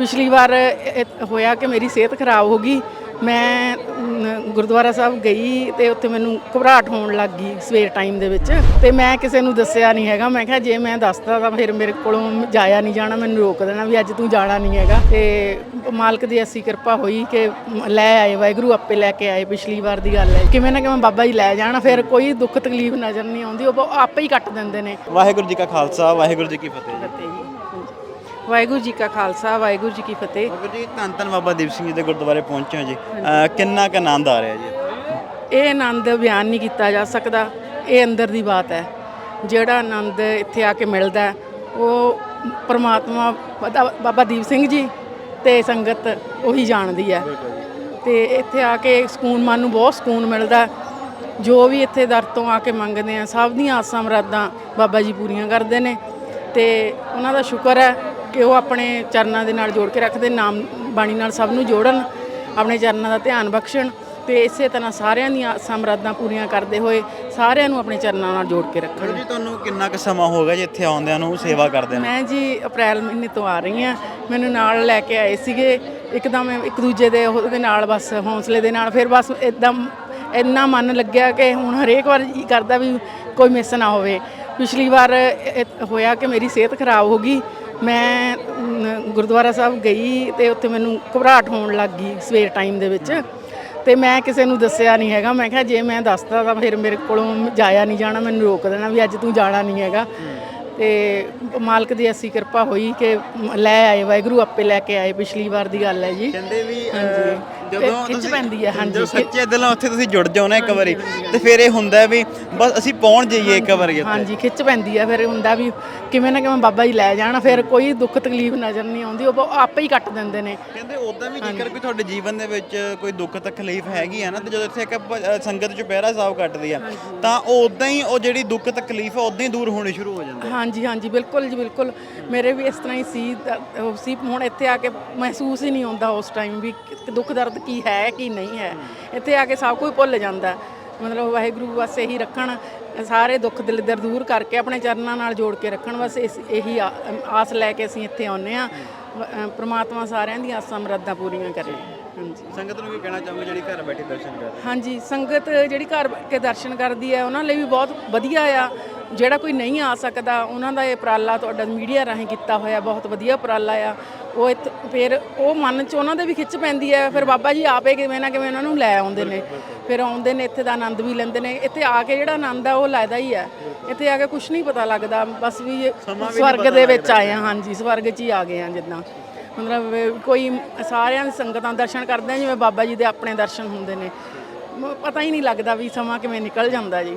ਪਿਛਲੀ ਵਾਰ ਇਹ- ਹੋਇਆ ਕਿ ਮੇਰੀ ਸਿਹਤ ਖਰਾਬ ਹੋ ਗਈ। ਮੈਂ ਅਮ, ਗੁਰਦੁਆਰਾ ਸਾਹਿਬ ਗਈ ਤੇ ਉੱਥੇ ਮੈਨੂੰ ਘਬਰਾਹਟ ਹੋਣ ਲੱਗ ਗਈ ਸਵੇਰ ਟਾਈਮ ਦੇ ਵਿੱਚ ਤੇ ਮੈਂ ਕਿਸੇ ਨੂੰ ਦੱਸਿਆ ਨਹੀਂ ਹੈਗਾ। ਮੈਂ ਕਿਹਾ ਜੇ ਮੈਂ ਦੱਸਦਾ ਤਾਂ ਫਿਰ ਮੇਰੇ ਕੋਲੋਂ ਜਾਇਆ ਨਹੀਂ ਜਾਣਾ ਮੈਨੂੰ ਰੋਕ ਦੇਣਾ ਵੀ ਅੱਜ ਤੂੰ ਜਾਣਾ ਨਹੀਂ ਹੈਗਾ। ਤੇ ਮਾਲਕ ਦੀ ਐਸੀ ਕਿਰਪਾ ਹੋਈ ਕਿ ਮ- ਲੈ ਆਏ ਵਾਹਿਗੁਰੂ ਆਪੇ ਲੈ ਕੇ ਆਏ ਪਿਛਲੀ ਵਾਰ ਦੀ ਗੱਲ ਹੈ। ਕਿਵੇਂ ਨਾ ਕਿਵੇਂ ਬਾਬਾ ਜੀ ਲੈ ਜਾਣਾ ਫਿਰ ਕੋਈ ਦੁੱਖ ਤਕਲੀਫ ਨਜ਼ਰ ਨਹੀਂ ਆਉਂਦੀ ਉਹ ਆਪੇ ਹੀ ਕੱਟ ਦਿੰਦੇ ਨੇ। ਵਾਹਿਗੁਰੂ ਜੀ ਕਾ ਖਾਲਸਾ ਵਾਹਿਗੁਰੂ ਜੀ ਕੀ ਫਤਿਹ ਜੀ। ਫਤਿਹ ਜੀ। ਵਾਹਿਗੁਰੂ ਜੀ ਕਾ ਖਾਲਸਾ ਵਾਹਿਗੁਰੂ ਜੀ ਕੀ ਫਤਿਹ। ਬਾਬਾ ਜੀ ਧੰਨ ਧੰਨ ਬਾਬਾ ਦੀਪ ਸਿੰਘ ਜੀ ਦੇ ਗੁਰਦੁਆਰੇ ਪਹੁੰਚੇ ਹੋ ਜੀ। ਅਹ ਕਿੰਨਾ ਕੁ ਆਨੰਦ ਆ ਰਿਹਾ ਜੀ? ਇਹ ਆਨੰਦ ਬਿਆਨ ਨਹੀਂ ਕੀਤਾ ਜਾ ਸਕਦਾ। ਇਹ ਅੰਦਰ ਦੀ ਬਾਤ ਹੈ। ਜਿਹੜਾ ਆਨੰਦ ਇੱਥੇ ਆ ਕੇ ਮਿਲਦਾ ਹੈ, ਉਹ ਪ੍ਰਮਾਤਮਾ ਬਾਬਾ- ਬਾਬਾ ਦੀਪ ਸਿੰਘ ਜੀ ਤੇ ਸੰਗਤ ਉਹੀ ਜਾਣਦੀ ਹੈ। ਤੇ ਇੱਥੇ ਆ ਕੇ ਸਕੂਨ ਮਨ ਨੂੰ ਬਹੁਤ ਸਕੂਨ ਮਿਲਦਾ ਹੈ। ਜੋ ਵੀ ਇੱਥੇ ਦਰ ਤੋਂ ਆ ਕੇ ਮੰਗਦੇ ਆ ਸਭ ਦੀਆਂ ਆਸਾਂ ਮੁਰਾਦਾਂ ਬਾਬਾ ਜੀ ਪੂਰੀਆਂ ਕਰਦੇ ਨੇ। ਤੇ ਉਹਨਾਂ ਦਾ ਸ਼ੁਕਰ ਹੈ ਕਿ ਉਹ ਆਪਣੇ ਚਰਨਾਂ ਦੇ ਨਾਲ ਜੋੜ ਕੇ ਰੱਖਦੇ ਨਾਮ ਬਾਣੀ ਨਾਲ ਸਭ ਨੂੰ ਜੋੜਨ ਆਪਣੇ ਚਰਨਾਂ ਦਾ ਧਿਆਨ ਬਖਸ਼ਣ ਤੇ ਇਸੇ ਤਰ੍ਹਾਂ ਸਾਰਿਆਂ ਦੀਆਂ ਆਸਾਂ ਮੁਰਾਦਾਂ ਪੂਰੀਆਂ ਕਰਦੇ ਹੋਏ ਸਾਰਿਆਂ ਨੂੰ ਆਪਣੇ ਚਰਨਾਂ ਨਾਲ ਜੋੜ ਕੇ ਰੱਖਣ। ਜੀ ਤੁਹਾਨੂੰ ਕਿੰਨਾ ਕੁ ਸਮਾਂ ਹੋ ਗਿਆ ਜੀ ਇੱਥੇ ਆਉਂਦਿਆਂ ਨੂੰ ਸੇਵਾ ਕਰਦੇ ਨੂੰ? ਮੈਂ ਜੀ ਅਪ੍ਰੈਲ ਮਹੀਨੇ ਤੋਂ ਆ ਰਹੀ ਹਾਂ। ਮੈਨੂੰ ਨਾਲ ਲੈ ਕੇ ਆਏ ਸੀਗੇ। ਇੱਕਦਮ ਇੱਕ ਦੂਜੇ ਦੇ ਉਹਦੇ ਨਾਲ ਬਸ ਹੌਸਲੇ ਦੇ ਨਾਲ ਫਿਰ ਬਸ ਇਦਾਂ ਇੰਨਾ ਮਨ ਲੱਗਿਆ ਕਿ ਹੁਣ ਹਰੇਕ ਵਾਰ ਜੀ ਕਰਦਾ ਵੀ ਕੋਈ ਮਿਸ ਨਾ ਹੋਵੇ। ਪਿਛਲੀ ਵਾਰ ਇਹ- ਇਹ ਹੋਇਆ ਕਿ ਮੇਰੀ ਸਿਹਤ ਖਰਾਬ ਹੋ ਗਈ। ਮੈਂ ਗੁਰਦੁਆਰਾ ਸਾਹਿਬ ਗਈ ਤੇ ਉੱਥੇ ਮੈਨੂੰ ਘਬਰਾਹਟ ਹੋਣ ਲੱਗ ਗਈ ਸਵੇਰ ਟਾਈਮ ਦੇ ਵਿੱਚ ਤੇ ਮੈਂ ਕਿਸੇ ਨੂੰ ਦੱਸਿਆ ਨਹੀਂ ਹੈਗਾ। ਮੈਂ ਕਿਹਾ ਜੇ ਮੈਂ ਦੱਸਦਾ ਤਾਂ ਫਿਰ ਮੇਰੇ ਕੋਲੋਂ ਜਾਇਆ ਨਹੀਂ ਜਾਣਾ, ਮੈਨੂੰ ਰੋਕ ਦੇਣਾ ਵੀ ਅੱਜ ਤੂੰ ਜਾਣਾ ਨਹੀਂ ਹੈਗਾ। ਤੇ ਮਾਲਕ ਦੀ ਐਸੀ ਕਿਰਪਾ ਹੋਈ ਕਿ ਲੈ ਆਏ ਵਾਹਿਗੁਰੂ ਆਪੇ ਲੈ ਕੇ ਆਏ ਪਿਛਲੀ ਵਾਰ ਦੀ ਗੱਲ ਹੈ ਜੀ। ਕਹਿੰਦੇ ਵੀ। ਜਦੋਂ ਖਿੱਚ ਪੈਂਦੀ ਹੈ, ਹਾਂਜੀ। ਸੱਚੇ ਦਿਲੋਂ ਉੱਥੇ ਤੁਸੀਂ ਜੁੜ ਜਾਓ ਨਾ ਇੱਕ ਵਾਰੀ ਤੇ ਫਿਰ ਇਹ ਹੁੰਦਾ ਵੀ ਬਸ ਅਸੀਂ ਪਹੁੰਚ ਜਾਈਏ ਇੱਕ ਵਾਰੀ ਹਾਂਜੀ ਖਿੱਚ ਪੈਂਦੀ ਹੈ ਫਿਰ ਹੁੰਦਾ ਵੀ ਕਿਵੇਂ ਨਾ ਕਿਵੇਂ ਬਾਬਾ ਜੀ ਲੈ ਜਾਣਾ ਫਿਰ ਕੋਈ ਦੁੱਖ ਤਕਲੀਫ ਨਜ਼ਰ ਨਹੀਂ ਆਉਂਦੀ ਉਹ ਆਪੇ ਹੀ ਕੱਟ ਦਿੰਦੇ ਨੇ। ਕਹਿੰਦੇ ਉਦਾਂ ਵੀ ਜੇਕਰ ਕੋਈ ਤੁਹਾਡੇ ਜੀਵਨ ਦੇ ਵਿੱਚ ਕੋਈ ਦੁੱਖ ਤਕਲੀਫ ਹੈਗੀ ਆ ਨਾ ਤੇ ਜਦੋਂ ਇੱਥੇ ਇੱਕ ਸੰਗਤ ਚੁਪਹਿਰਾ ਸਾਹਿਬ ਕੱਟਦੀ ਆ ਤਾਂ ਉਹ ਉਦਾਂ ਹੀ ਉਹ ਜਿਹੜੀ ਦੁੱਖ ਤਕਲੀਫ ਆ ਉਦਾਂ ਹੀ ਦੂਰ ਹੋਣੀ ਸ਼ੁਰੂ ਹੋ ਜਾਂਦੀ ਹਾਂਜੀ ਹਾਂਜੀ ਬਿਲਕੁਲ ਜੀ ਬਿਲਕੁਲ। ਮੇਰੇ ਵੀ ਇਸ ਤਰ੍ਹਾਂ ਹੀ ਸੀ ਦ- ਉਹ ਸੀ ਹੁਣ ਇੱਥੇ ਆ ਕੇ ਮਹਿਸੂਸ ਹੀ ਨਹੀਂ ਹੁੰਦਾ ਉਸ ਟਾਈਮ ਵੀ ਕਿ ਦੁੱਖ ਦਰਦ ਕੀ ਹੈ ਕੀ ਨਹੀਂ ਹੈ। ਇੱਥੇ ਆ ਕੇ ਸਭ ਕੁਝ ਭੁੱਲ ਜਾਂਦਾ। ਮਤਲਬ ਵਾਹਿਗੁਰੂ ਬਸ ਇਹੀ ਰੱਖਣ ਸਾਰੇ ਦੁੱਖ ਦਿਲ ਦਰ ਦੂਰ ਕਰਕੇ ਆਪਣੇ ਚਰਨਾਂ ਨਾਲ ਜੋੜ ਕੇ ਰੱਖਣ ਬਸ ਇਸ ਇਹੀ ਆ- ਆਸ ਲੈ ਕੇ ਅਸੀਂ ਇੱਥੇ ਆਉਂਦੇ ਆ ਪ੍ਰਮਾਤਮਾ ਸਾਰਿਆਂ ਦੀਆਂ ਆਸਾਂ ਮੁਰਾਦਾਂ ਪੂਰੀਆਂ ਕਰੇ। ਹਾਂਜੀ। ਸੰਗਤ ਨੂੰ ਵੀ ਕਹਿਣਾ ਚਾਹੂੰਗਾ ਜਿਹੜੀ ਘਰ ਬੈਠੀ ਦਰਸ਼ਨ ਕਰ ਰਹੀ ਹਾਂਜੀ ਸੰਗਤ ਜਿਹੜੀ ਘਰ ਬੈ ਕੇ ਦਰਸ਼ਨ ਕਰਦੀ ਹੈ ਉਹਨਾਂ ਲਈ ਵੀ ਬਹੁਤ ਵਧੀਆ ਆ। ਜਿਹੜਾ ਕੋਈ ਨਹੀਂ ਆ ਸਕਦਾ ਉਹਨਾਂ ਦਾ ਇਹ ਉਪਰਾਲਾ ਤੁਹਾਡਾ ਮੀਡੀਆ ਰਾਹੀਂ ਕੀਤਾ ਹੋਇਆ ਬਹੁਤ ਵਧੀਆ ਉਪਰਾਲਾ ਆ। ਉਹ ਇੱਥੇ ਫਿਰ ਉਹ ਮਨ 'ਚ ਉਹਨਾਂ ਦੇ ਵੀ ਖਿੱਚ ਪੈਂਦੀ ਹੈ ਫਿਰ ਬਾਬਾ ਜੀ ਆਪੇ ਕਿਵੇਂ ਨਾ ਕਿਵੇਂ ਉਹਨਾਂ ਨੂੰ ਲੈ ਆਉਂਦੇ ਨੇ। ਫਿਰ ਆਉਂਦੇ ਨੇ ਇੱਥੇ ਦਾ ਆਨੰਦ ਵੀ ਲੈਂਦੇ ਨੇ। ਇੱਥੇ ਆ ਕੇ ਜਿਹੜਾ ਆਨੰਦ ਆ ਉਹ ਲੈਦਾ ਹੀ ਆ। ਇੱਥੇ ਆ ਕੇ ਕੁਝ ਨਹੀਂ ਪਤਾ ਲੱਗਦਾ ਬਸ ਵੀ ਇਹ ਸਵਰਗ ਦੇ ਵਿੱਚ ਆਏ ਆ ਹਾਂਜੀ ਸਵਰਗ 'ਚ ਹੀ ਆ ਗਏ ਆ ਜਿੱਦਾਂ। ਮਤਲਬ ਕੋਈ ਸਾਰਿਆਂ ਦੀ ਸੰਗਤਾਂ ਦਰਸ਼ਨ ਕਰਦੇ ਆ ਜਿਵੇਂ ਬਾਬਾ ਜੀ ਦੇ ਆਪਣੇ ਦਰਸ਼ਨ ਹੁੰਦੇ ਨੇ। ਮ- ਪਤਾ ਹੀ ਨਹੀਂ ਲੱਗਦਾ ਵੀ ਸਮਾਂ ਕਿਵੇਂ ਨਿਕਲ ਜਾਂਦਾ ਜੀ।